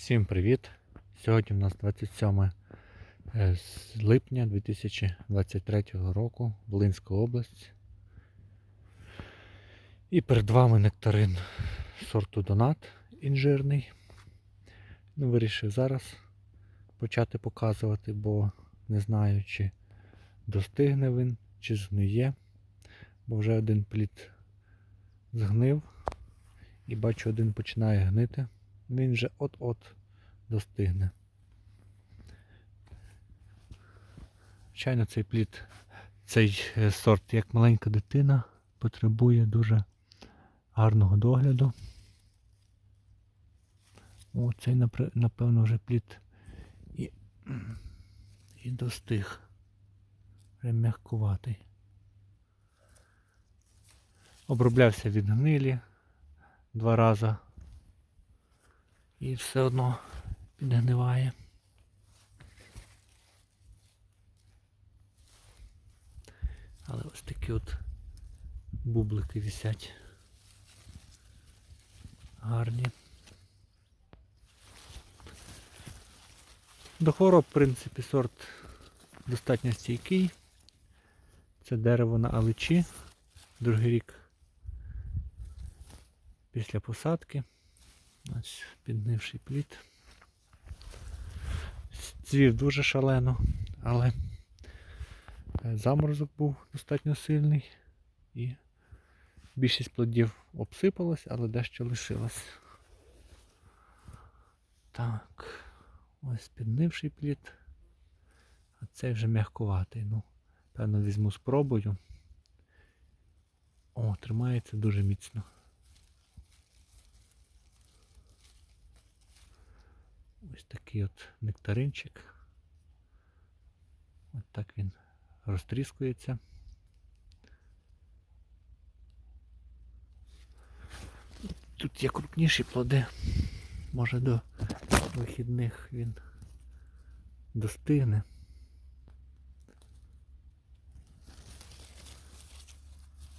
Всім привіт! Сьогодні у нас 27 е, липня 2023 року, Волинська область. І перед вами нектарин сорту Донат інжирний. Ну, вирішив зараз почати показувати, бо не знаю, чи достигне він, чи згниє. Бо вже один плід згнив. І бачу, один починає гнити. Він вже от-от достигне. Звичайно, цей плід, цей е, сорт, як маленька дитина, потребує дуже гарного догляду. О, цей, напевно, вже плід і, і достиг. Вже м'якуватий. Оброблявся від гнилі два рази. І все одно підгниває. Але ось такі от бублики висять. Гарні. До хвороб, в принципі, сорт достатньо стійкий. Це дерево на аличі. Другий рік після посадки. Ось піднивший плід. Цвів дуже шалено, але е, заморозок був достатньо сильний і більшість плодів обсипалось, але дещо лишилось. Так, ось піднивший плід, а цей вже м'якуватий. Ну, певно, візьму спробую. О, тримається дуже міцно. Ось такий от нектаринчик. Ось так він розтріскується. Тут є крупніші плоди. Може до вихідних він достигне.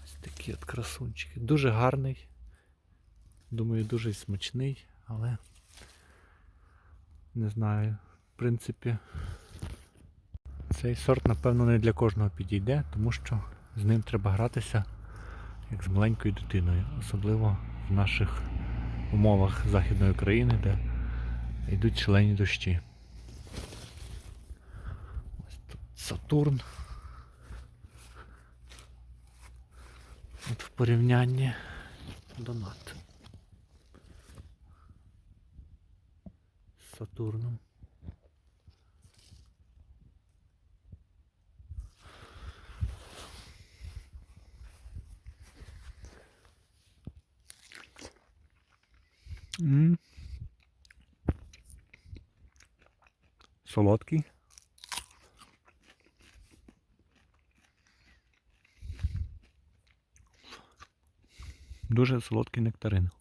Ось такі от красунчики. Дуже гарний. Думаю, дуже смачний, але не знаю. В принципі, цей сорт, напевно, не для кожного підійде, тому що з ним треба гратися як з маленькою дитиною, особливо в наших умовах Західної України, де йдуть шалені дощі. Ось тут Сатурн. От в порівнянні донат. З Сатурном. М. Солодкий. Дуже солодкий нектарин.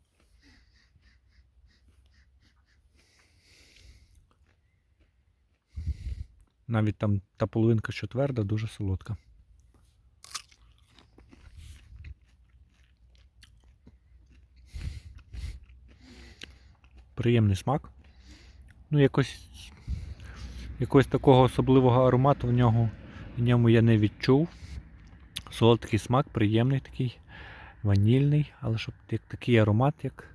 Навіть там та половинка, що тверда, дуже солодка. Приємний смак. Ну, якось якогось такого особливого аромату в нього в ньому я не відчув. Солодкий смак, приємний такий, ванільний, але щоб такий аромат, як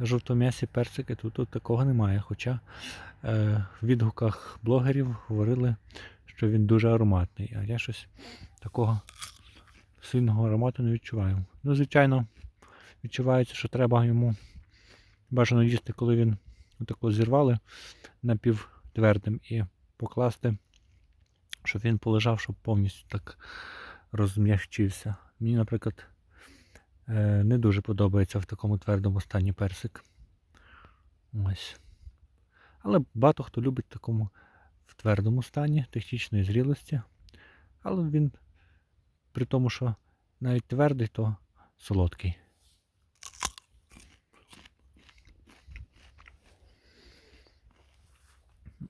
жовтом'ясі персики, тут, такого немає. Хоча е, в відгуках блогерів говорили, що він дуже ароматний, а я щось такого сильного аромату не відчуваю. Ну, звичайно, відчувається, що треба йому бажано їсти, коли він отако зірвали напівтвердим і покласти, щоб він полежав, щоб повністю так розм'ягчився. Мені, наприклад, не дуже подобається в такому твердому стані персик. Ось. Але багато хто любить в такому в твердому стані технічної зрілості. Але він, при тому, що навіть твердий, то солодкий.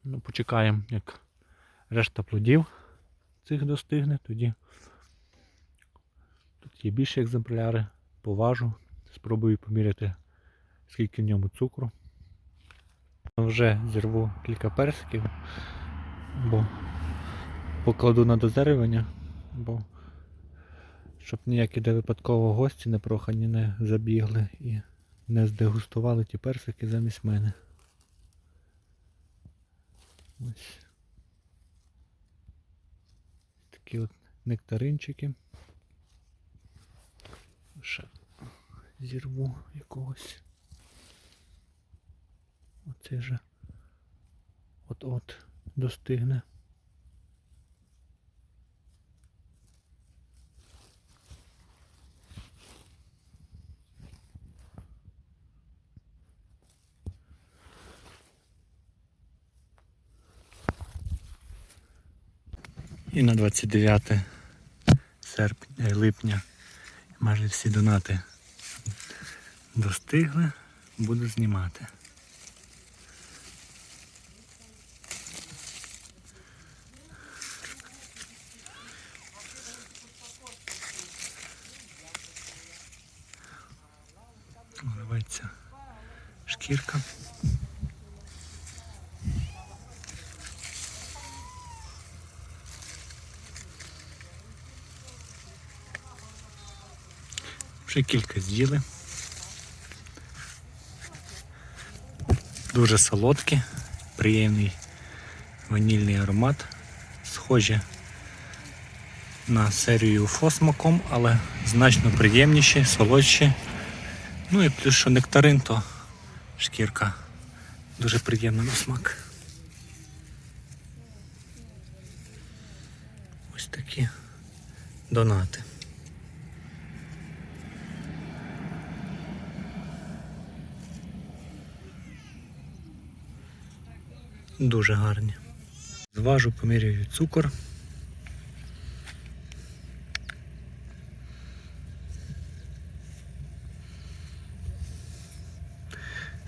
Ну, почекаємо, як решта плодів цих достигне, тоді тут є більші екземпляри, поважу, спробую поміряти, скільки в ньому цукру. Вже зірву кілька персиків, бо покладу на дозарювання, бо щоб ніякі де випадково гості непрохані не забігли і не здегустували ті персики замість мене. Ось. Такі от нектаринчики. Ще зірву якогось. Оце же от-от достигне. І на 29 серпня, липня майже всі донати достигли, буду знімати. Рветься шкірка. Вже кілька з'їли. Дуже солодкі, приємний ванільний аромат. Схожі на серію фосмаком, але значно приємніші, солодші. Ну і плюс, що нектарин, то шкірка дуже приємна на смак. Ось такі донати. Дуже гарні. Зважу, поміряю цукор.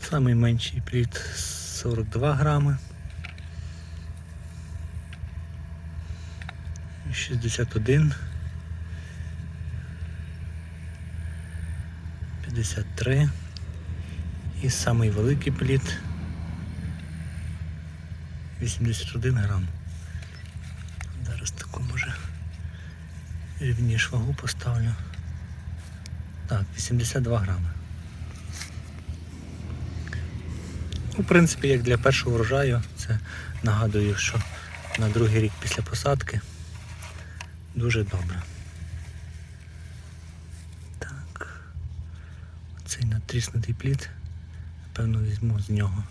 Самий менший плід 42 грами. 61. 53. І самий великий плід 81 грам. Зараз таку може рівніш вагу поставлю. Так, 82 грами. В принципі, як для першого врожаю, це нагадую, що на другий рік після посадки дуже добре. Так. Цей натріснутий плід, напевно, візьму з нього.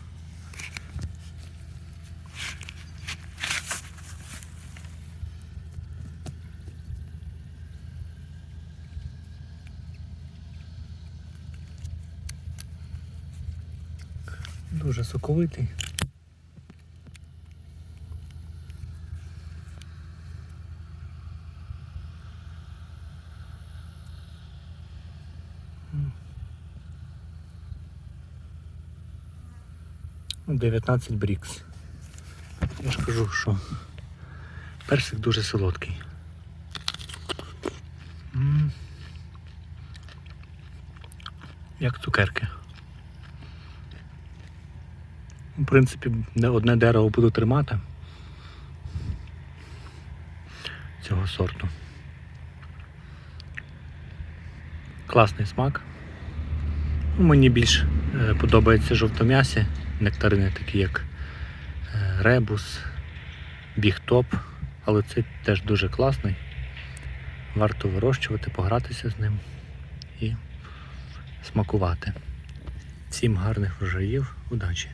Дуже соковитий. М. Ну, 19 брікс. Я ж кажу, що персик дуже солодкий. М. Як цукерки. В принципі, не одне дерево буду тримати цього сорту. Класний смак. Ну, Мені більш е, подобається жовтом'ясі, нектарини такі як е, ребус, бігтоп, але цей теж дуже класний. Варто вирощувати, погратися з ним і смакувати. Всім гарних врожаїв, удачі!